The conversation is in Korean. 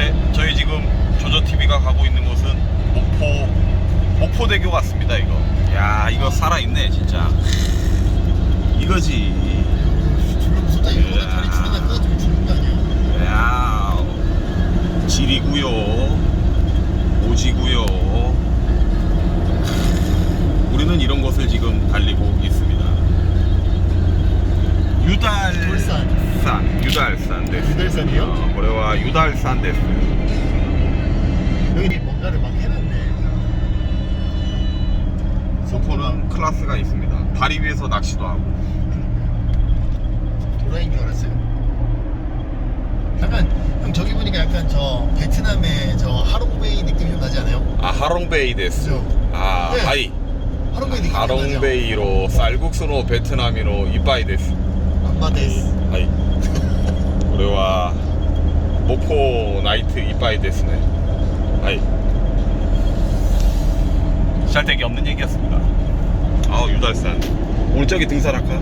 네, 저희 지금 조조TV가 가고 있는 곳은 목포, 목포대교 같습니다, 이거. 야, 이거 살아 있네, 진짜. 이거지. 야 지리구요. 오지구요. 우리는 이런 것을 지금 달리고 있습니다. 데스. 유달산이요? 어, 유달산 데스. 여기 뭔가를 막 해놨네. 소포는 클래스가 있습니다. 다리 위에서 낚시도 하고. 도라인 줄 알았어요. 약간 형 저기 보니까 약간 저 베트남의 저 하롱베이 느낌이 좀 나지 않아요? 아 하롱베이 데스. 그죠? 아 네. 하이. 하롱베이 느낌 좀 나죠? 하롱베이로 쌀국수노 베트남이노 이빠이 데스. 안마데스. はい。これは목포 나이트 이빠이 데스네. 하이. 짤데기 없는 얘기였습니다. 아 유달산. 오늘 저기 등산할까?